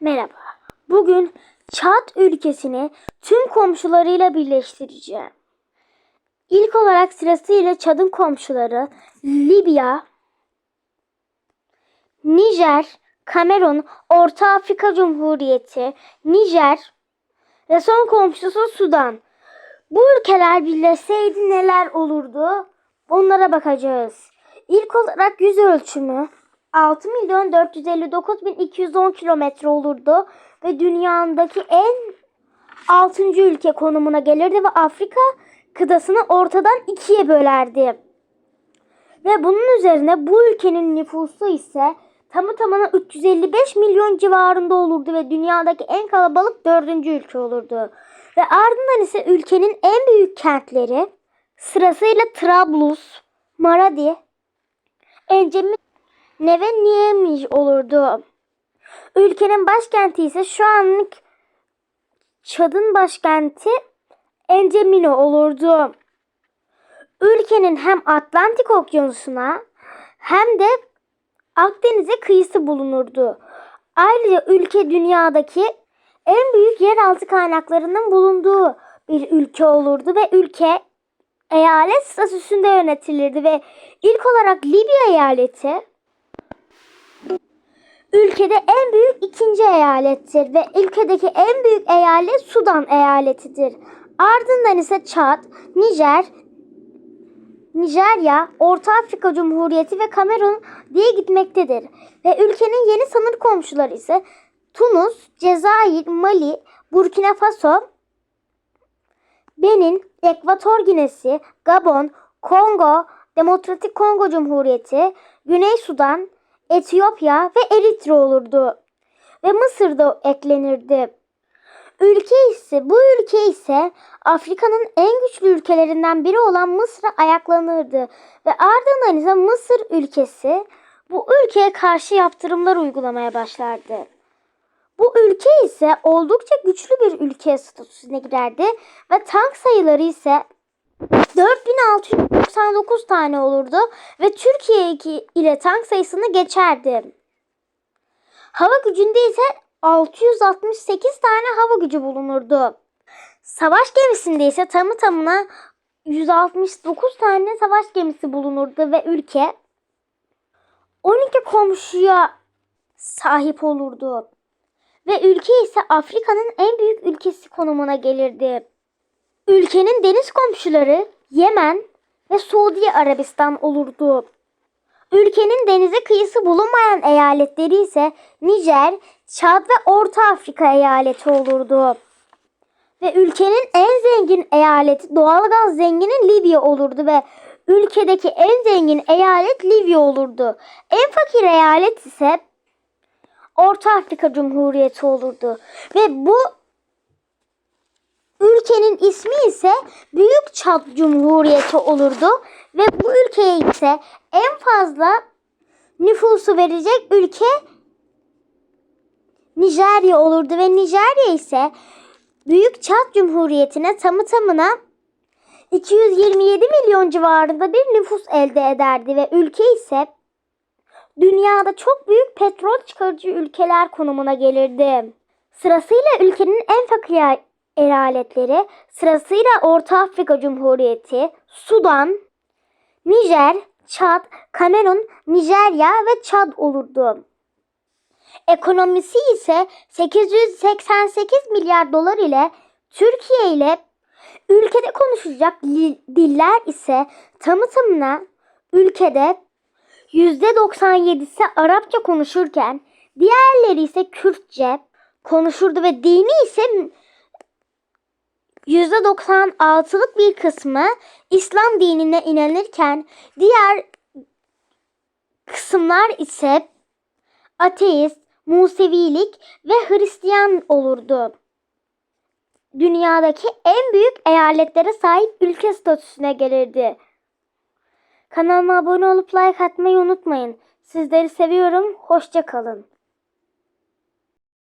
Merhaba. Bugün Çat ülkesini tüm komşularıyla birleştireceğim. İlk olarak sırasıyla Çad'ın komşuları Libya, Nijer, Kamerun, Orta Afrika Cumhuriyeti, Nijer ve son komşusu Sudan. Bu ülkeler birleşseydi neler olurdu? Onlara bakacağız. İlk olarak yüz ölçümü 6 milyon 459 bin 210 kilometre olurdu ve dünyadaki en 6. ülke konumuna gelirdi ve Afrika kıtasını ortadan ikiye bölerdi. Ve bunun üzerine bu ülkenin nüfusu ise tamı tamına 355 milyon civarında olurdu ve dünyadaki en kalabalık dördüncü ülke olurdu. Ve ardından ise ülkenin en büyük kentleri sırasıyla Trablus, Maradi, Encemi ve Niamey olurdu. Ülkenin başkenti ise şu anlık Çad'ın başkenti Encemino olurdu. Ülkenin hem Atlantik Okyanusu'na hem de Akdeniz'e kıyısı bulunurdu. Ayrıca ülke dünyadaki en büyük yeraltı kaynaklarının bulunduğu bir ülke olurdu ve ülke eyalet statüsünde yönetilirdi ve ilk olarak Libya eyaleti ülkede en büyük ikinci eyalettir ve ülkedeki en büyük eyalet Sudan eyaletidir. Ardından ise Çad, Nijer, Nijerya, Orta Afrika Cumhuriyeti ve Kamerun diye gitmektedir. Ve ülkenin yeni sınır komşuları ise Tunus, Cezayir, Mali, Burkina Faso, Benin, Ekvator Ginesi, Gabon, Kongo, Demokratik Kongo Cumhuriyeti, Güney Sudan, Etiyopya ve Eritre olurdu. Ve Mısır da eklenirdi. Ülke ise bu ülke ise Afrika'nın en güçlü ülkelerinden biri olan Mısır'a ayaklanırdı ve ardından ise Mısır ülkesi bu ülkeye karşı yaptırımlar uygulamaya başlardı. Bu ülke ise oldukça güçlü bir ülke statüsüne girerdi ve tank sayıları ise 4699 tane olurdu ve Türkiye ile tank sayısını geçerdi. Hava gücünde ise 668 tane hava gücü bulunurdu. Savaş gemisinde ise tamı tamına 169 tane savaş gemisi bulunurdu ve ülke 12 komşuya sahip olurdu. Ve ülke ise Afrika'nın en büyük ülkesi konumuna gelirdi. Ülkenin deniz komşuları Yemen ve Suudi Arabistan olurdu. Ülkenin denize kıyısı bulunmayan eyaletleri ise Nijer, Çad ve Orta Afrika eyaleti olurdu. Ve ülkenin en zengin eyaleti doğalgaz zengini Libya olurdu ve ülkedeki en zengin eyalet Libya olurdu. En fakir eyalet ise Orta Afrika Cumhuriyeti olurdu. Ve bu ülkenin ismi ise Büyük Çad Cumhuriyeti olurdu. Ve bu ülkeye ise en fazla nüfusu verecek ülke Nijerya olurdu ve Nijerya ise Büyük Çad Cumhuriyeti'ne tamı tamına 227 milyon civarında bir nüfus elde ederdi ve ülke ise dünyada çok büyük petrol çıkarıcı ülkeler konumuna gelirdi. Sırasıyla ülkenin en fakir eyaletleri sırasıyla Orta Afrika Cumhuriyeti, Sudan, Nijer, Çad, Kamerun, Nijerya ve Çad olurdu. Ekonomisi ise 888 milyar dolar ile Türkiye ile ülkede konuşulacak diller ise tamı tamına ülkede %97'si Arapça konuşurken diğerleri ise Kürtçe konuşurdu ve dini ise %96'lık bir kısmı İslam dinine inanırken diğer kısımlar ise ateist, Musevilik ve Hristiyan olurdu. Dünyadaki en büyük eyaletlere sahip ülke statüsüne gelirdi. Kanalıma abone olup like atmayı unutmayın. Sizleri seviyorum. Hoşça kalın.